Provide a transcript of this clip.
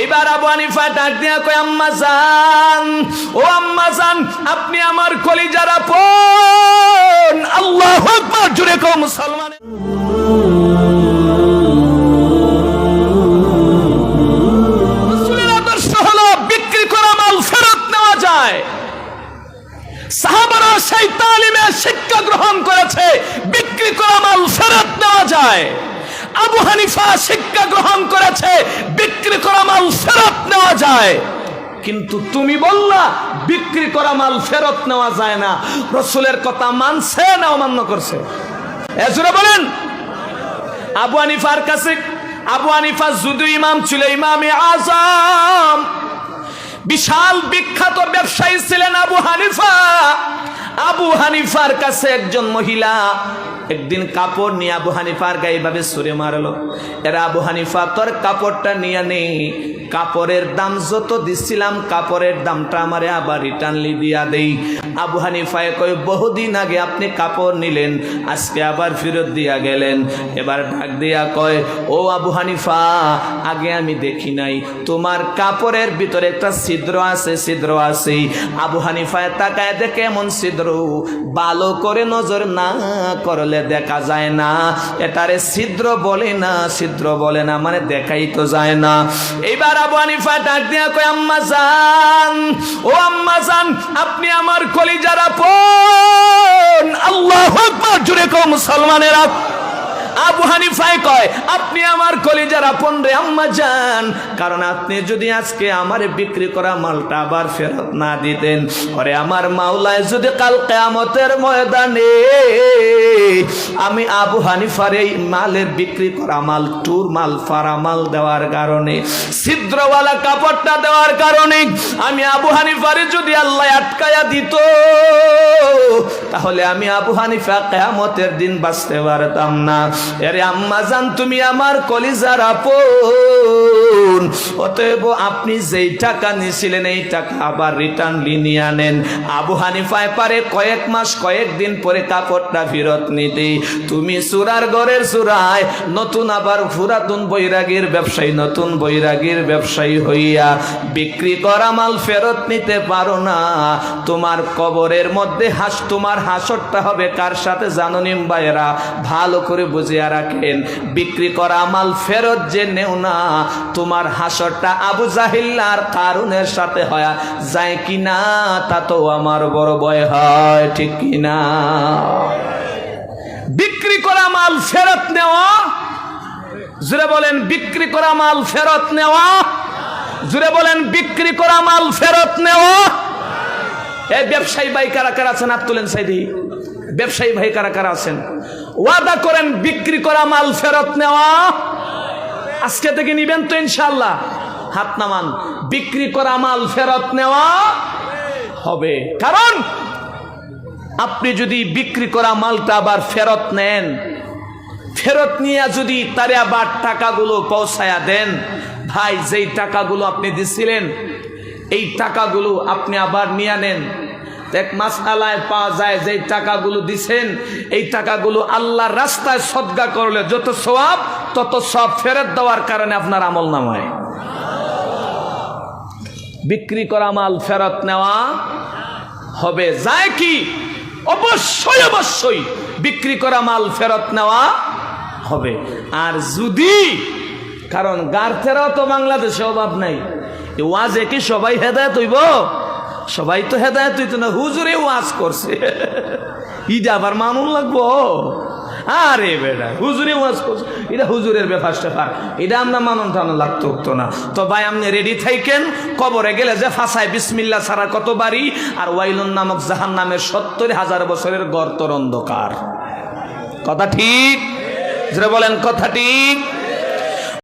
এইবার আবু হানিফা ডাক দিয়া কয়, আম্মা জান, ও আম্মা জান, আপনি আমার কলিজার আপন। আল্লাহু আকবার জুড়ে কও মুসলমান। শিক্ষা গ্রহণ করেছে, বিক্রি করা মাল ফেরত নেওয়া যায়। আবু হানিফা শিক্ষা গ্রহণ করেছে, বিক্রি করা মাল ফেরত নেওয়া যায়। কিন্তু তুমি বললা, বিক্রি করা মাল ফেরত নেওয়া যায় না। রসুলের কথা মানছে না অমান্য করছে? বলেন। আবু হানিফার কাছে, আবু হানিফা যদিও ইমাম ছিল, ইমামে আজম। বিশাল বিখ্যাত ব্যবসায়ী ছিলেন আবু হানিফা। আবু হানিফার কাছে একজন মহিলা একদিন কাপড় নিয়ে আবু হানিফার গায়ে ভাবে সুরে মারলো। এরা আবু হানিফা তোর কাপড়টা নিয়ে নেই কাপড়ের দাম যত দিছিলাম, কাপড়ের দামটা আমারে আবার রিটার্নলি দিয়া দেই। আবু হানিফায় কয়, বহুদিন আগে আপনি কাপড় নিলেন, আজকে আবার ফেরত দিয়া গেলেন। এবার ডাক দিয়া কয়, ও আবু হানিফা, আগে আমি দেখি নাই। তোমার কাপড়ের ভিতরে একটা ছিদ্র আছে ছিদ্র আছে আবু হানিফায় তাকায় দেখে এমন ছিদ্র। ভালো করে নজর না করলে দেখা যায় না। এটারে ছিদ্র বলে না, ছিদ্র বলে না মানে দেখাই তো যায় না। এইবার আবু হানিফা ডাক দিয়া কয়, আম্মা জান, ও আম্মা জান, আপনি আমার কলিজার আপন। আল্লাহ জুড়ে কো মুসলমানেরা। আবু হানিফাই কয়, আপনি আমার কলিজার আপন রে আম্মা যান কারণ আপনি যদি আজকে আমারে বিক্রি করা মালটা আবার ফেরত না দিতেন, ওরে আমার মাওলায় যদি কাল কেয়ামতের ময়দানে আমি আবু হানিফার এই মালের বিক্রি করা মাল, টুর মাল, ফারা মাল দেওয়ার কারণে, ছিদ্রওয়ালা কাপড়টা দেওয়ার কারণে, আমি আবু হানিফারে যদি আল্লাহ আটকায়া দিত তাহলে আমি আবু হানিফা কেয়ামতের দিন বাঁচতে পারতাম না। এরে আম্মা জান, তুমি আমার কলিজার আপন। অতএব আপনি যেই টাকা নিয়েছিলেন, এই টাকা আবার রিটার্ন নিয়ে আনেন। আবু হানিফায় পারে কয়েক মাস, কয়েক দিন পরে কাপড়টা ফেরত নিতে। তুমি সুরার ঘরের সুরায়, নতুন আবার পুরাতন বৈরাগীর ব্যবসায়ী, নতুন বৈরাগীর ব্যবসায়ী হইয়া বিক্রি করা মাল ফেরত নিতে পারো না। তোমার কবরের মধ্যে হাস, তোমার হাসরটা হবে কার সাথে জাননিম বাইরা ভালো করে বুঝিয়া রাখেন, বিক্রি করা মাল ফেরত যে নেও না, তোমার হাসরটা আবু জাহিল্লার কারণের সাথে হয়। যায় কিনা তা তো আমার বড় ভয় হয়, ঠিক কিনা? বিক্রি করা মাল ফেরত নেওয়া? জুড়ে বলেন, বিক্রি করা মাল ফেরত নেওয়া? জুড়ে বলেন, বিক্রি করা মাল ফেরত নেওয়া? এই ব্যবসায়ী ভাই কারা কারা আছেন? হাত তুলেন সাইদি। ব্যবসায়ী ভাই কারা কারা আছেন? ওয়াদা করেন, বিক্রি করা মাল ফেরত নেওয়া? আজকে থেকে নিবেন তো ইনশাল্লাহ হাত নামান, বিক্রি করা মাল ফেরত নেওয়া হবে। কারণ আপনি যদি বিক্রি করা মালটা আবার ফেরত নেন, ফেরত নিয়ে যদি তারে আবার টাকাগুলো পৌঁছায়া দেন, ভাই, যেই টাকাগুলো আপনি দিছিলেন, এই টাকাগুলো আপনি আবার নিয়ে নেন। এক মাসালায় পাওয়া যায় যে টাকাগুলো দিছেন, এই টাকাগুলো আল্লাহর রাস্তায় সদ্গা করলে যত সব তত সব ফেরত দেওয়ার কারণে আপনার আমল নামায়। বিক্রি করা মাল ফেরত নেওয়া হবে। যায় কি? অবশ্যই অবশ্যই বিক্রি করা মাল ফেরত নেওয়া হবে। আর যদি কারণ গার্থেরাও তো বাংলাদেশে অভাব নাই। ওয়াজে কি সবাই হেদায়ত হইব? সবাই তো হেদায়ত হইতো না। হুজুরে ওয়াজ করছে। ইটা আবার মানুন লাগবো? আরে বেটা, হুজুরে ওয়াজ করছে। এটা হুজুরের ব্যাপার স্যাপার। এটা আমরা মানন টানো লাগতো হতো না। তো ভাই, আপনি রেডি থাইকেন? কবরে গেলে যে ফাঁসায় বিসমিল্লা ছাড়া কত বাড়ি? আর ওয়াইলুন নামক জাহান নামের সত্তর হাজার বছরের গর্তর অন্ধকার। কথা ঠিক? যেটা বলেন, কথা ঠিক?